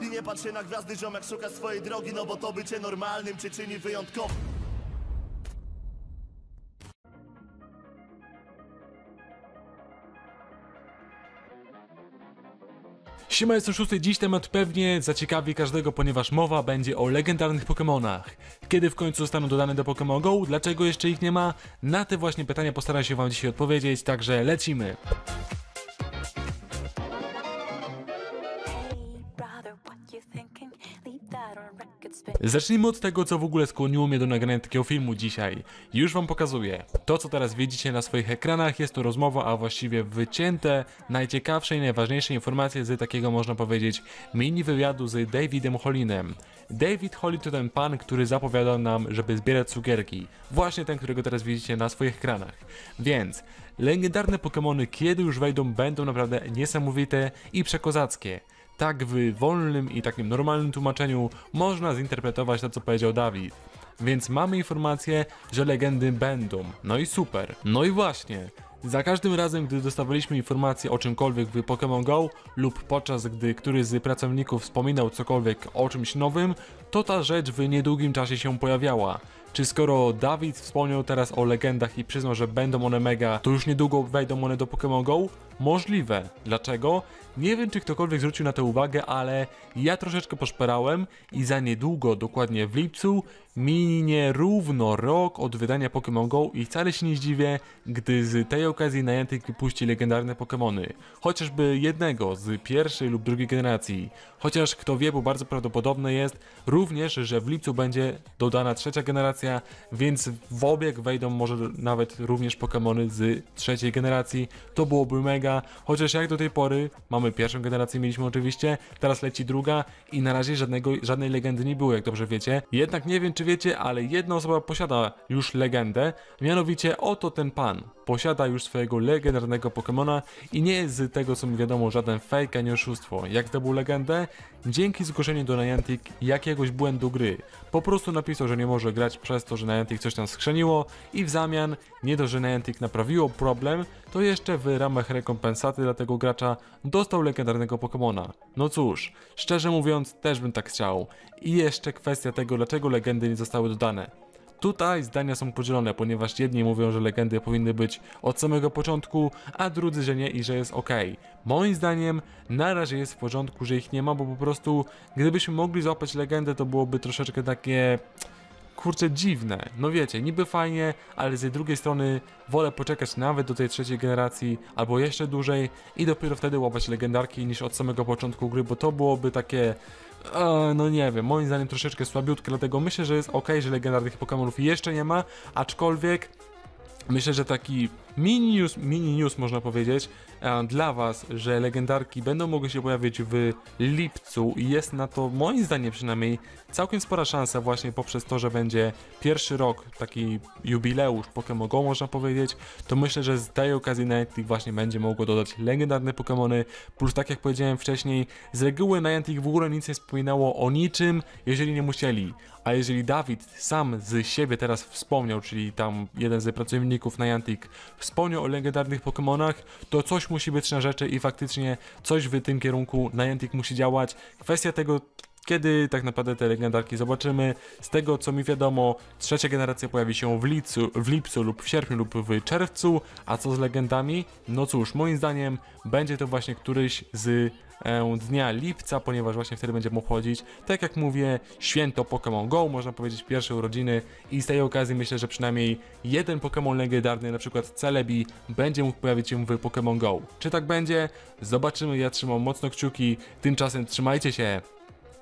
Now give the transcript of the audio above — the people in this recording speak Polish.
I nie patrz się na gwiazdy, ziomek szuka swojej drogi No bo to bycie normalnym cię czyni wyjątkowym Siema, jestem szósty. Dziś temat pewnie zaciekawi każdego, ponieważ mowa będzie o legendarnych Pokémonach. Kiedy w końcu zostaną dodane do Pokémon GO? Dlaczego jeszcze ich nie ma? Na te właśnie pytania postaram się wam dzisiaj odpowiedzieć, także lecimy. Zacznijmy od tego, co w ogóle skłoniło mnie do nagrania takiego filmu dzisiaj. Już wam pokazuję. To, co teraz widzicie na swoich ekranach, jest to rozmowa, a właściwie wycięte najciekawsze i najważniejsze informacje z takiego, można powiedzieć, mini wywiadu z Davidem Hollinem. David Hollin to ten pan, który zapowiadał nam, żeby zbierać cukierki. Właśnie ten, którego teraz widzicie na swoich ekranach. Więc, legendarne Pokémony, kiedy już wejdą, będą naprawdę niesamowite i przekozackie. Tak w wolnym i takim normalnym tłumaczeniu można zinterpretować to, co powiedział Dawid. Więc mamy informację, że legendy będą. No i super. No i właśnie. Za każdym razem, gdy dostawaliśmy informację o czymkolwiek w Pokémon Go lub podczas gdy któryś z pracowników wspominał cokolwiek o czymś nowym, to ta rzecz w niedługim czasie się pojawiała. Czy skoro Dawid wspomniał teraz o legendach i przyznał, że będą one mega, to już niedługo wejdą one do Pokémon Go? Możliwe. Dlaczego? Nie wiem, czy ktokolwiek zwrócił na to uwagę, ale ja troszeczkę poszperałem i za niedługo, dokładnie w lipcu, minie równo rok od wydania Pokémon Go i wcale się nie zdziwię, gdy z tej okazji Niantic wypuści legendarne Pokémony. Chociażby jednego z pierwszej lub drugiej generacji. Chociaż kto wie, bo bardzo prawdopodobne jest również, że w lipcu będzie dodana trzecia generacja, więc w obieg wejdą może nawet również Pokémony z trzeciej generacji. To byłoby mega, chociaż jak do tej pory mamy pierwszą generację, mieliśmy oczywiście, teraz leci druga i na razie żadnego, żadnej legendy nie było, jak dobrze wiecie. Jednak nie wiem, czy wiecie, ale jedna osoba posiada już legendę, mianowicie oto ten pan. Posiada już swojego legendarnego Pokemona i nie jest z tego co mi wiadomo żaden fake ani oszustwo. Jak zdobył legendę? Dzięki zgłoszeniu do Niantic jakiegoś błędu gry. Po prostu napisał, że nie może grać przez to, że Niantic coś tam skrzeniło i w zamian nie dość, że Niantic naprawiło problem, to jeszcze w ramach rekompensaty dla tego gracza dostał legendarnego Pokemona. No cóż, szczerze mówiąc też bym tak chciał. I jeszcze kwestia tego, dlaczego legendy nie zostały dodane. Tutaj zdania są podzielone, ponieważ jedni mówią, że legendy powinny być od samego początku, a drudzy, że nie i że jest ok. Moim zdaniem na razie jest w porządku, że ich nie ma, bo po prostu gdybyśmy mogli złapać legendę, to byłoby troszeczkę takie kurczę dziwne. No wiecie, niby fajnie, ale z drugiej strony wolę poczekać nawet do tej trzeciej generacji albo jeszcze dłużej i dopiero wtedy łapać legendarki niż od samego początku gry, bo to byłoby takie e, no nie wiem, moim zdaniem troszeczkę słabiutkie, dlatego myślę, że jest ok, że legendarnych Pokémonów jeszcze nie ma, aczkolwiek Myślę, że taki mini news, mini news można powiedzieć e, dla Was, że legendarki będą mogły się pojawić w lipcu. I jest na to moim zdaniem przynajmniej całkiem spora szansa właśnie poprzez to, że będzie pierwszy rok, taki jubileusz Pokémon Go można powiedzieć, to myślę, że z tej okazji Niantic właśnie będzie mogło dodać legendarne Pokémony, plus tak jak powiedziałem wcześniej, z reguły Niantic w ogóle nic nie wspominało o niczym, jeżeli nie musieli. A jeżeli Dawid sam z siebie teraz wspomniał, czyli tam jeden z pracowników Niantic wspomniał o legendarnych Pokémonach, to coś musi być na rzeczy i faktycznie coś w tym kierunku Niantic musi działać. Kwestia tego, kiedy tak naprawdę te legendarki zobaczymy. Z tego co mi wiadomo, trzecia generacja pojawi się w lipcu, w lipcu lub w sierpniu lub w czerwcu, a co z legendami? No cóż, moim zdaniem będzie to właśnie któryś z e, dnia lipca, ponieważ właśnie wtedy będziemy obchodzić, tak jak mówię, święto Pokémon Go, można powiedzieć pierwsze urodziny i z tej okazji myślę, że przynajmniej jeden Pokémon legendarny, na przykład Celebi, będzie mógł pojawić się w Pokémon Go. Czy tak będzie? Zobaczymy, ja trzymam mocno kciuki, tymczasem trzymajcie się,